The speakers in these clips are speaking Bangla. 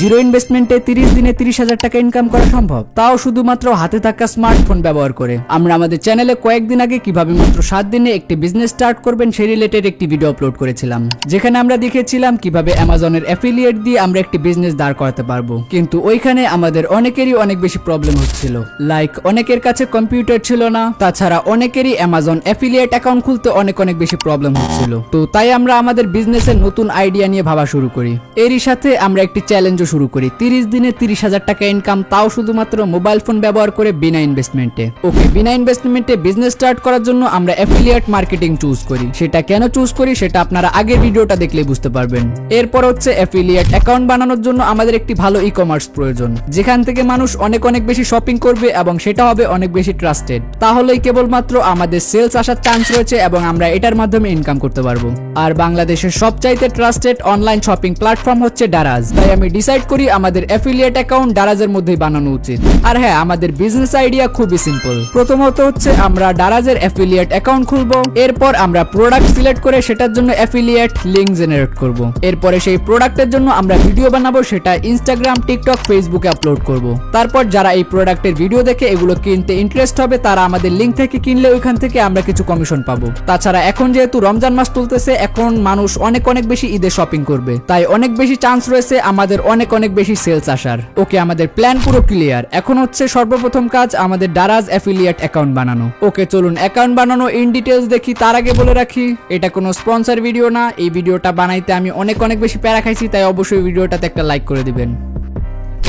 জিরো ইনভেস্টমেন্টে তিরিশ দিনে তিরিশ হাজার টাকা ইনকাম করা সম্ভব। তাও শুধুমাত্র হাতে থাকা স্মার্টফোন ব্যবহার করে। আমরা আমাদের চ্যানেলে কয়েকদিন আগে কীভাবে মাত্র সাত দিনে একটি বিজনেস স্টার্ট করবেন সেই রিলেটেড একটি ভিডিও আপলোড করেছিলাম। যেখানে আমরা দেখেছিলাম কীভাবে অ্যামাজনের অ্যাফিলিয়েট দিয়ে আমরা একটি বিজনেস দাঁড় করাতে পারব। কিন্তু ওইখানে আমাদের অনেকেরই অনেক বেশি প্রবলেম হচ্ছিল। লাইক অনেকের কাছে কম্পিউটার ছিল না। তাছাড়া অনেকেরই অ্যামাজন অ্যাফিলিয়েট অ্যাকাউন্ট খুলতে অনেক অনেক বেশি প্রবলেম হচ্ছিল। তো তাই আমরা আমাদের বিজনেসের নতুন আইডিয়া নিয়ে ভাবা শুরু করি। এরই সাথে আমরা একটি চ্যালেঞ্জও শুরু করি। তিরিশ দিনে তিরিশ হাজার টাকা ইনকাম তাও শুধুমাত্র মোবাইল ফোন ব্যবহার করে বিনা ইনভেস্টমেন্টে ওকে, বিনা ইনভেস্টমেন্টে বিজনেস স্টার্ট করার জন্য আমরা অ্যাফিলিয়েট মার্কেটিং চুজ করি। সেটা কেন চুজ করি সেটা আপনারা আগের ভিডিওটা দেখলেই বুঝতে পারবেন। এরপর হচ্ছে অ্যাফিলিয়েট অ্যাকাউন্ট বানানোর জন্য আমাদের একটি ভালো ই কমার্স প্রয়োজন, যেখান থেকে মানুষ অনেক অনেক বেশি শপিং করবে এবং সেটা হবে অনেক বেশি ট্রাস্টেড তাহলেই কেবলমাত্র আমাদের সেলস আসার চান্স রয়েছে এবং আমরা এটার মাধ্যমে ইনকাম করতে পারব। আর বাংলাদেশের সবচাইতে ট্রাস্টেড অনলাইন শপিং প্ল্যাটফর্ম হচ্ছে ডারাজ তাই আমি ডিসাইড করি আমাদের অ্যাফিলিয়েট অ্যাকাউন্ট ডারাজের মধ্যেই বানানো উচিত। আর হ্যাঁ আমাদের বিজনেস আইডিয়া খুবই সিম্পল প্রথমত হচ্ছে আমরা ডারাজের অ্যাফিলিয়েট অ্যাকাউন্ট খুলবো। এরপর আমরা প্রোডাক্ট সিলেক্ট করে সেটার জন্য অ্যাফিলিয়েট লিংক জেনারেট করব। এরপরে সেই প্রোডাক্টের জন্য আমরা ভিডিও বানাবো, সেটা ইনস্টাগ্রাম টিকটক ফেসবুকে আপলোড করব। তারপর যারা এই প্রোডাক্টের ভিডিও দেখে এগুলো কিনতে ইন্টারেস্ট হবে, তারা আমাদের লিংক থেকে কিনলে ওইখান থেকে আমরা কিছু কমিশন পাবো। তাছাড়া এখন যেহেতু রমজান মাস তুলতেছে এখন মানুষ অনেক অনেক বেশি ঈদে শপিং করবে। তাই অনেক বেশি চান্স রয়েছে আমাদের অনেক অনেক অনেক বেশি সেলস আসার। ওকে, আমাদের প্ল্যান পুরো ক্লিয়ার এখন হচ্ছে সর্বপ্রথম কাজ আমাদের ডারাজ অ্যাফিলিয়েট অ্যাকাউন্ট বানানো। ওকে, চলুন অ্যাকাউন্ট বানানো ইন ডিটেলস দেখি, তার আগে বলে রাখি, এটা কোনো স্পন্সর ভিডিও না। এই ভিডিওটা বানাইতে আমি অনেক অনেক বেশি প্যারা খাইছি, তাই অবশ্যই ভিডিওটাতে একটা লাইক করে দিবেন।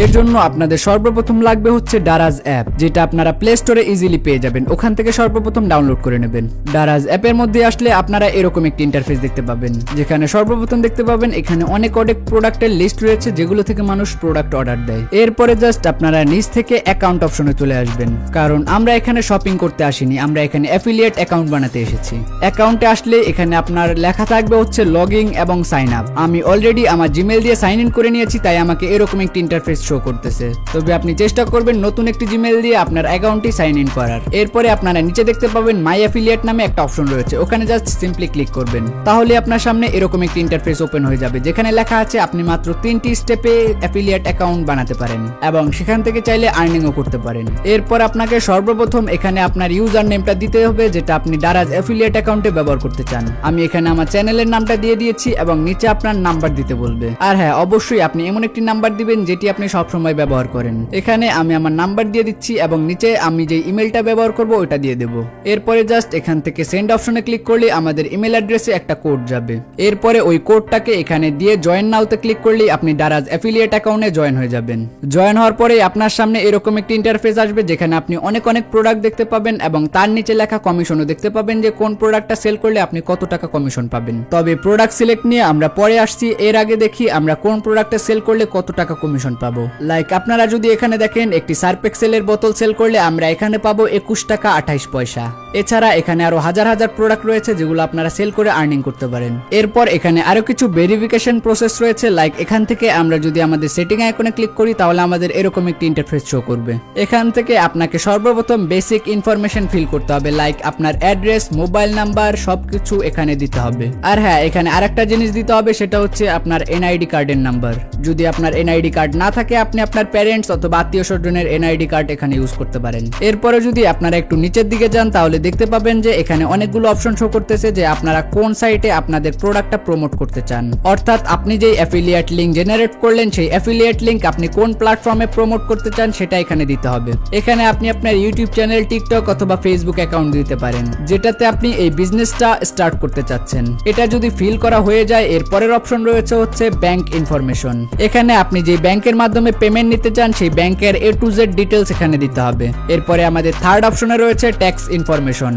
এর জন্য আপনাদের সর্বপ্রথম লাগবে হচ্ছে ডারাজ অ্যাপ যেটা আপনারা প্লে স্টোরে ইজিলি পেয়ে যাবেন। ওখান থেকে সর্বপ্রথম ডাউনলোড করে নেবেন। ডারাজ অ্যাপের মধ্যে আসলে আপনারা এরকম একটি ইন্টারফেস দেখতে পাবেন, যেখানে সর্বপ্রথম দেখতে পাবেন এখানে অনেক অনেক প্রোডাক্টের লিস্ট রয়েছে, যেগুলো থেকে মানুষ প্রোডাক্ট অর্ডার দেয়। এরপরে জাস্ট আপনারা নিচ থেকে অ্যাকাউন্ট অপশনে চলে আসবেন, কারণ আমরা এখানে শপিং করতে আসিনি, আমরা এখানে অ্যাফিলিয়েট অ্যাকাউন্ট বানাতে এসেছি। অ্যাকাউন্টে আসলে এখানে আপনার লেখা থাকবে হচ্ছে লগইন এবং সাইন আপ আমি অলরেডি আমার জিমেল দিয়ে সাইন ইন করে নিয়েছি, তাই আমাকে এরকম একটি ইন্টারফেস শো করতেছে। তবে আপনি চেষ্টা করবেন নতুন একটি জিমেল দিয়ে আপনার অ্যাকাউন্টটি সাইন ইন করার। এরপরে আপনারা নিচে দেখতে পাবেন মাই অ্যাফিলিয়েট নামে একটা অপশন রয়েছে। ওখানে জাস্ট সিম্পলি ক্লিক করবেন। তাহলে আপনার সামনে এরকম একটি ইন্টারফেস ওপেন হয়ে যাবে, যেখানে লেখা আছে আপনি মাত্র তিনটি স্টেপে অ্যাফিলিয়েট অ্যাকাউন্ট বানাতে পারেন এবং সেখান থেকে চাইলে আর্নিংও করতে পারেন। এরপর আপনাকে সর্বপ্রথম এখানে আপনার ইউজার নেমটা দিতে হবে, যেটা আপনি দারাজ অ্যাফিলিয়েট অ্যাকাউন্টে ব্যবহার করতে চান। আমি এখানে আমার চ্যানেলের নামটা দিয়ে দিয়েছি এবং নিচে আপনার নাম্বার দিতে বলবে। আর হ্যাঁ অবশ্যই আপনি এমন একটি নাম্বার দিবেন, যেটি আপনি সবসময় ব্যবহার করেন। এখানে আমি আমার নাম্বার দিয়ে দিচ্ছি এবং নিচে আমি যে ইমেলটা ব্যবহার করব ওটা দিয়ে দেব। এরপরে জাস্ট এখান থেকে সেন্ড অপশনে ক্লিক করলে আমাদের ইমেল অ্যাড্রেসে একটা কোড যাবে। এরপরে ওই কোডটাকে এখানে দিয়ে জয়েন নাওতে ক্লিক করলেই আপনি দারাজ অ্যাফিলিয়েট অ্যাকাউন্টে জয়েন হয়ে যাবেন। জয়েন হওয়ার পরে আপনার সামনে এরকম একটি ইন্টারফেস আসবে যেখানে আপনি অনেক অনেক প্রোডাক্ট দেখতে পাবেন এবং তার নিচে লেখা কমিশনও দেখতে পাবেন যে কোন প্রোডাক্টটা সেল করলে আপনি কত টাকা কমিশন পাবেন। তবে প্রোডাক্ট সিলেক্ট নিয়ে আমরা পরে আসছি, এর আগে দেখি আমরা কোন প্রোডাক্টটা সেল করলে কত টাকা কমিশন পাবো। লাইক আপনারা যদি এখানে দেখেন, একটি সার্পেক্সেলের বোতল সেল করলে আমরা এখানে পাবো একুশ টাকা আঠাইশ পয়সা। এছাড়া এখানে আরও হাজার হাজার প্রোডাক্ট রয়েছে যেগুলো আপনারা সেল করে আর্নিং করতে পারেন। এরপর এখানে আরও কিছু ভেরিফিকেশন প্রসেস রয়েছে। লাইক এখান থেকে আমরা যদি আমাদের সেটিং আইকনে ক্লিক করি, তাহলে আমাদের এরকম একটি ইন্টারফেস শো করবে। এখান থেকে আপনাকে সর্বপ্রথম বেসিক ইনফরমেশন ফিল করতে হবে। লাইক আপনার অ্যাড্রেস মোবাইল নাম্বার সবকিছু এখানে দিতে হবে। আর হ্যাঁ এখানে আরেকটা জিনিস দিতে হবে, সেটা হচ্ছে আপনার এনআইডি কার্ডের নাম্বার যদি আপনার এনআইডি কার্ড না থাকে আপনি আপনার প্যারেন্টস অথবা আত্মীয় স্বজনের এনআইডি কার্ড এখানে ইউজ করতে পারেন। এরপরে যদি আপনারা একটু নিচের দিকে যান, তাহলে দেখতে পাবেন যে এখানে অনেকগুলো অপশন শো করতেছে যে আপনারা কোন সাইটে আপনাদের প্রোডাক্টটা প্রমোট করতে চান। অর্থাৎ আপনি যেই অ্যাফিলিয়েট লিঙ্ক জেনারেট করলেন, সেই অ্যাফিলিয়েট লিঙ্ক আপনি কোন প্ল্যাটফর্মে প্রমোট করতে চান, সেটা এখানে দিতে হবে। এখানে আপনি আপনার ইউটিউব চ্যানেল টিকটক অথবা ফেসবুক অ্যাকাউন্ট দিতে পারেন, যেটাতে আপনি এই বিজনেসটা স্টার্ট করতে চাচ্ছেন। এটা যদি ফিল করা হয়ে যায় এর পরের অপশন রয়েছে হচ্ছে ব্যাংক ইনফরমেশন এখানে আপনি যে ব্যাংকের মাধ্যমে পেমেন্ট নিতে চান, সেই ব্যাংকের এ টু জেড ডিটেলস এখানে দিতে হবে। এরপরে আমাদের থার্ড অপশনে রয়েছে ট্যাক্স ইনফরমেশন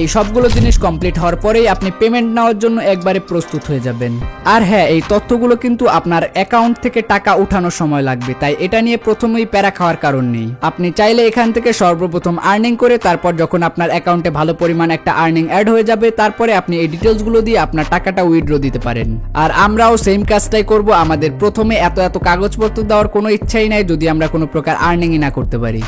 এই সবগুলো জিনিস কমপ্লিট হওয়ার পরেই আপনি পেমেন্ট নেওয়ার জন্য একবারে প্রস্তুত হয়ে যাবেন। আর হ্যাঁ এই তথ্যগুলো কিন্তু আপনার অ্যাকাউন্ট থেকে টাকা উঠানোর সময় লাগবে, তাই এটা নিয়ে প্রথমেই প্যারা খাওয়ার কারণ নেই। আপনি চাইলে এখান থেকে সর্বপ্রথম আর্নিং করে তারপর যখন আপনার অ্যাকাউন্টে ভালো পরিমাণ একটা আর্নিং অ্যাড হয়ে যাবে, তারপরে আপনি এই ডিটেলসগুলো দিয়ে আপনার টাকাটা উইথড্র দিতে পারেন। আর আমরাও সেম কাজটাই করব, আমাদের প্রথমে এত এত কাগজপত্র দেওয়ার কোনো ইচ্ছাই নাই, যদি আমরা কোনো প্রকার আর্নিংই না করতে পারি।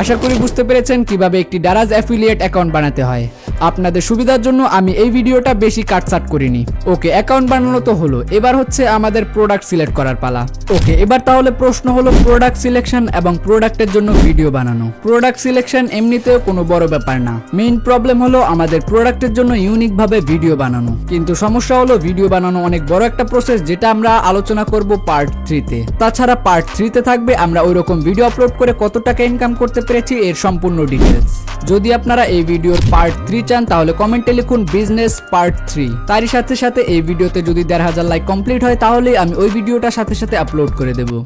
আশা করি বুঝতে পেরেছেন কীভাবে একটি ডারাজ অ্যাফিলিয়েট অ্যাকাউন্ট বানাতে হয়। আপনাদের সুবিধার জন্য আমি এই ভিডিওটা বেশি কাটসাট করিনি। ওকে অ্যাকাউন্ট বানানো তো হলো। এবার হচ্ছে আমাদের প্রোডাক্ট সিলেক্ট করার পালা। ওকে, এবার তাহলে প্রশ্ন হলো প্রোডাক্ট সিলেকশন এবং প্রোডাক্টের জন্য ভিডিও বানানো। প্রোডাক্ট সিলেকশন এমনিতেও কোনো বড় ব্যাপার না। মেইন প্রবলেম হলো আমাদের প্রোডাক্টের জন্য ইউনিক ভাবে ভিডিও বানানো। কিন্তু সমস্যা হলো ভিডিও বানানো অনেক বড় একটা প্রসেস যেটা আমরা আলোচনা করব পার্ট থ্রিতে তাছাড়া পার্ট থ্রিতে থাকবে আমরা ওই রকম ভিডিও আপলোড করে কত টাকা ইনকাম করতে পেরেছি এর সম্পূর্ণ ডিটেলস যদি আপনারা এই ভিডিওর পার্ট থ্রি চান, তাহলে কমেন্টে লিখুন বিজনেস পার্ট থ্রি তারই সাথে সাথে এই ভিডিওতে যদি দেড় হাজার লাইক কমপ্লিট হয় তাহলে আমি ওই ভিডিওটা সাথে সাথে আপলোড করে দেবো।